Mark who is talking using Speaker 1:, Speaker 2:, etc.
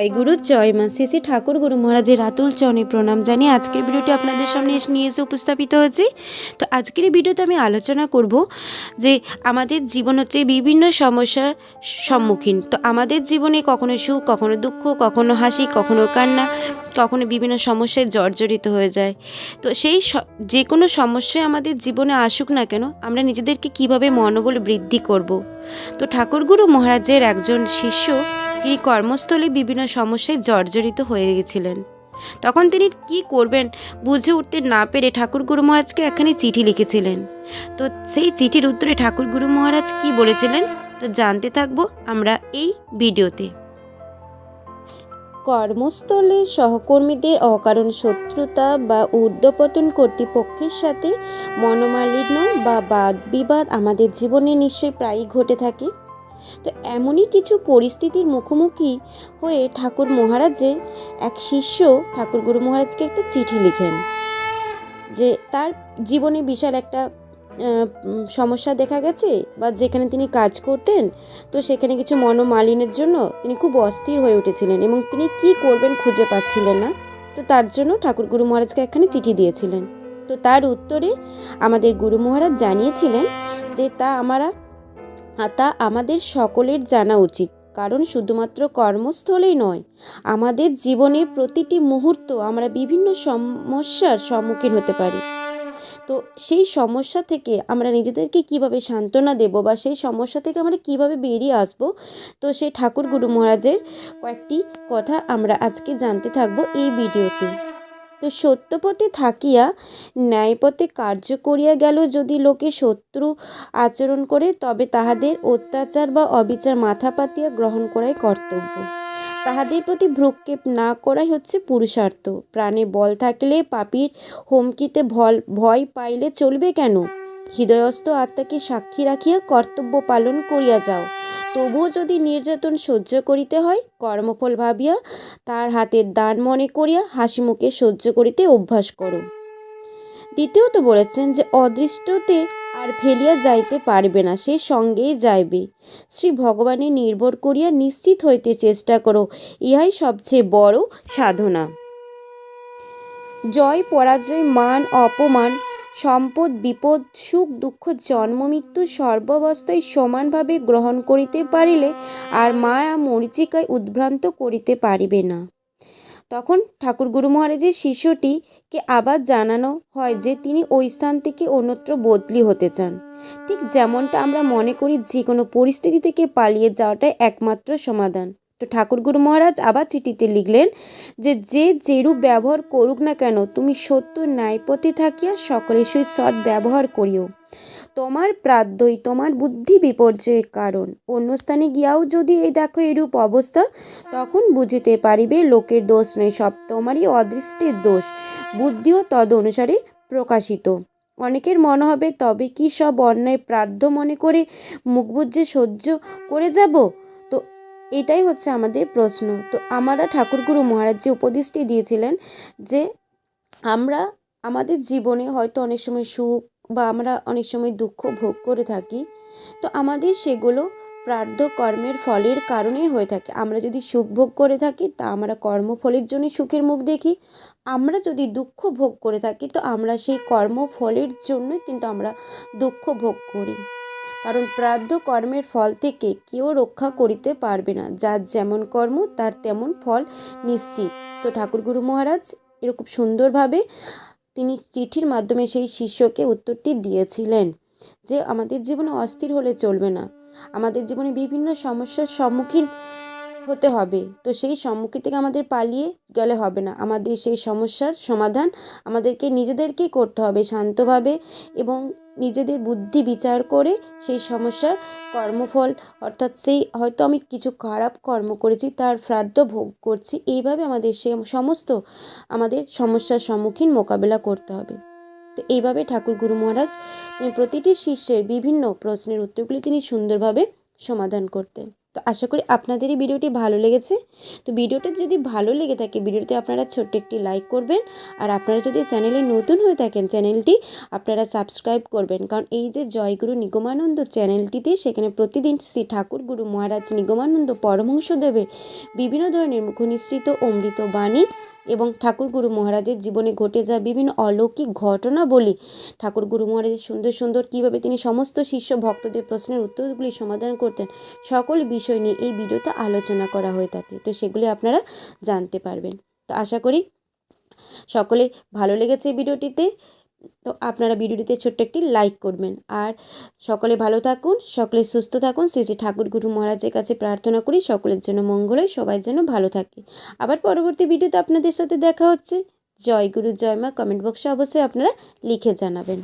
Speaker 1: জয় গুরু জয় মা। শ্রী শ্রী ঠাকুর, গুরু মহারাজের রাতুল চরণে প্রণাম জানিয়ে আজকের ভিডিওটি আপনাদের সামনে এসে নিয়ে এসে উপস্থাপিত হয়েছি। তো আজকের এই ভিডিওতে আমি আলোচনা করব যে আমাদের জীবন হচ্ছে বিভিন্ন সমস্যার সম্মুখীন। তো আমাদের জীবনে কখনো সুখ, কখনো দুঃখ, কখনো হাসি, কখনো কান্না, কখনো বিভিন্ন সমস্যায় জর্জরিত হয়ে যায়। তো সেই যে কোনো সমস্যায় আমাদের জীবনে আসুক না কেন, আমরা নিজেদেরকে কীভাবে মনোবল বৃদ্ধি করব? তো ঠাকুরগুরু মহারাজের একজন শিষ্য তিনি কর্মস্থলে বিভিন্ন সমস্যায় জর্জরিত হয়ে গেছিলেন। তখন তিনি কি করবেন বুঝে উঠতে না পেরে ঠাকুর গুরু মহারাজকে একখানি চিঠি লিখেছিলেন। তো সেই চিঠির উত্তরে ঠাকুর গুরু মহারাজ কি বলেছিলেন তো জানতে থাকব আমরা এই ভিডিওতে। কর্মস্থলে সহকর্মীদের অকারণ শত্রুতা বা ঊর্ধ্বপতন কর্তৃপক্ষের সাথে মনোমালিন্য বা বাদ বিবাদ আমাদের জীবনে নিশ্চয়ই প্রায়ই ঘটে থাকে। তো এমনই কিছু পরিস্থিতির মুখোমুখি হয়ে ঠাকুর মহারাজের এক শিষ্য ঠাকুর গুরু মহারাজকে একটা চিঠি লিখেন, যে তার জীবনে বিশাল একটা সমস্যা দেখা গেছে বা যেখানে তিনি কাজ করতেন, তো সেখানে কিছু মনোমালিন্যের জন্য তিনি খুব অস্থির হয়ে উঠেছিলেন এবং তিনি কি করবেন খুঁজে পাচ্ছিলেন না। তো তার জন্য ঠাকুর গুরু মহারাজকে একখানি চিঠি দিয়েছিলেন। তো তার উত্তরে আমাদের গুরু মহারাজ জানিয়েছিলেন যে তা আমরা তা আমাদের সকলের জানা উচিত, কারণ শুধুমাত্র কর্মস্থলেই নয়, আমাদের জীবনের প্রতিটি মুহূর্ত আমরা বিভিন্ন সমস্যার সম্মুখীন হতে পারি। তো সেই সমস্যা থেকে আমরা নিজেদেরকে কীভাবে সান্ত্বনা দেব বা সেই সমস্যা থেকে আমরা কীভাবে বেরিয়ে আসব, তো সেই ঠাকুর গুরু মহারাজের কয়েকটি কথা আমরা আজকে জানতে থাকব এই ভিডিওতে। তো সত্যপথে থাকিয়া, ন্যায়পথে কার্য করিয়া গেল যদি লোকে শত্রু আচরণ করে, তবে তাহাদের অত্যাচার বা অবিচার মাথা পাতিয়া গ্রহণ করাই কর্তব্য। তাহাদের প্রতি ভ্রুক্ষেপ না করাই হচ্ছে পুরুষার্থ। প্রাণে বল থাকলে পাপির হুমকিতে ভল, ভয় পাইলে চলবে কেন? হৃদয়স্থ আত্মাকে সাক্ষী রাখিয়া কর্তব্য পালন করিয়া যাও। তবুও যদি নির্যাতন সহ্য করিতে হয়, কর্মফল ভাবিয়া তার হাতের দান মনে করিয়া হাসি মুখে সহ্য করিতে অভ্যাস করো। দ্বিতীয়ত বলেছেন যে, অদৃষ্টতে আর ফেলিয়া যাইতে পারবে না, সে সঙ্গেই যাইবে। শ্রী ভগবানে নির্ভর করিয়া নিশ্চিত হইতে চেষ্টা করো, ইহাই সবচেয়ে বড় সাধনা। জয় পরাজয়, মান, অপমান সম্পদ, বিপদ, সুখ, দুঃখ, জন্ম, মৃত্যু সর্বাবস্থায় সমানভাবে গ্রহণ করিতে পারিলে আর মায়া মরিচিকায় উদ্ভ্রান্ত করিতে পারিবে না। তখন ঠাকুর গুরু মহারাজের শিষ্যটিকে আবার জানানো হয় যে তিনি ওই স্থান থেকে অন্যত্র বদলি হতে চান। ঠিক যেমনটা আমরা মনে করি, যে কোনো পরিস্থিতি থেকে পালিয়ে যাওয়াটাই একমাত্র সমাধান। তো ঠাকুর গুরু মহারাজ আবার চিঠিতে লিখলেন যে যে যেরূপ ব্যবহার করুক না কেন, তুমি সত্য ন্যায়পথে থাকিয়া সকলের সহিত সৎ ব্যবহার করিও। তোমার প্রাদ্যই তোমার বুদ্ধি বিপর্যয়ের কারণ। অন্য স্থানে গিয়াও যদি এই দেখো এরূপ অবস্থা, তখন বুঝিতে পারিবে লোকের দোষ নয়, সব তোমারই অদৃষ্টের দোষ। বুদ্ধিও তদ অনুসারে প্রকাশিত। অনেকের মনে হবে, তবে কি সব অন্যায় প্রার্থ মনে করে মুখ বুঝে সহ্য করে যাব? এটাই হচ্ছে আমাদের প্রশ্ন। তো আমরা ঠাকুরগুরু মহারাজ যে উপদেশটি দিয়েছিলেন যে আমরা, আমাদের জীবনে হয়তো অনেক সময় সুখ বা আমরা অনেক সময় দুঃখ ভোগ করে থাকি, তো আমাদের সেগুলো প্রার্থ কর্মের ফলের কারণেই হয়ে থাকে। আমরা যদি সুখ ভোগ করে থাকি, তা আমরা কর্মফলের জন্য সুখের মুখ দেখি। আমরা যদি দুঃখ ভোগ করে থাকি, তো আমরা সেই কর্মফলের জন্যই কিন্তু আমরা দুঃখ ভোগ করি। কারণ প্রার্থ কর্মের ফল থেকে কেউ রক্ষা করিতে পারবে না। যার যেমন কর্ম, তার তেমন ফল নিশ্চিত। তো ঠাকুর গুরু মহারাজ, এরকম সুন্দরভাবে তিনি চিঠির মাধ্যমে সেই শিষ্যকে উত্তরটি দিয়েছিলেন যে, আমাদের জীবনে অস্থির হলে চলবে না। আমাদের জীবনে বিভিন্ন সমস্যার সম্মুখীন হতে হবে। তো সেই সম্মুখীন থেকে আমাদের পালিয়ে গেলে হবে না। আমাদের সেই সমস্যার সমাধান আমাদেরকে নিজেদেরকেই করতে হবে শান্তভাবে এবং নিজেদের বুদ্ধি বিচার করে সেই সমস্যার কর্মফল, অর্থাৎ সেই হয়তো আমি কিছু খারাপ কর্ম করেছি, তার শ্রাদ্ধ ভোগ করছি, এইভাবে আমাদের সে সমস্ত আমাদের সমস্যার সম্মুখীন মোকাবেলা করতে হবে। তো এইভাবে ঠাকুর গুরু মহারাজ তিনি প্রতিটি শিষ্যের বিভিন্ন প্রশ্নের উত্তরগুলি তিনি সুন্দরভাবে সমাধান করতেন। তো আশা করি আপনাদের এই ভিডিওটি ভালো লেগেছে। তো ভিডিওটা যদি ভালো লেগে থাকে, ভিডিওতে আপনারা ছোট্ট একটি লাইক করবেন। আর আপনারা যদি চ্যানেলে নতুন হয়ে থাকেন, চ্যানেলটি আপনারা সাবস্ক্রাইব করবেন। কারণ এই যে জয়গুরু নিগমানন্দ চ্যানেলটিতে সেখানে প্রতিদিন শ্রী ঠাকুর গুরু মহারাজ নিগমানন্দ পরমহংসদেবের বিভিন্ন ধরনের মুখনিসৃত অমৃত বাণী এবং ঠাকুর গুরু মহারাজের জীবনে ঘটে যাওয়া বিভিন্ন অলৌকিক ঘটনা বলি। ঠাকুর গুরু মহারাজের সুন্দর সুন্দর কীভাবে তিনি সমস্ত শিষ্য ভক্তদের প্রশ্নের উত্তরগুলি সমাধান করতেন, সকল বিষয় নিয়ে এই ভিডিওতে আলোচনা করা হয়ে থাকে। তো সেগুলি আপনারা জানতে পারবেন। তো আশা করি সকলে ভালো লেগেছে ভিডিওটিতে। তো আপনারা ভিডিওটিতে ছোট্ট একটি লাইক করবেন। আর সকলে ভালো থাকুন, সকলে সুস্থ থাকুন। শ্রী ঠাকুর গুরু মহারাজের কাছে প্রার্থনা করি, সকলের জন্য মঙ্গল হয়, সবাই যেন ভালো থাকে। আবার পরবর্তী ভিডিওতে আপনাদের সাথে দেখা হচ্ছে। জয় গুরু, জয় মা কমেন্ট বক্সে অবশ্যই আপনারা লিখে জানাবেন।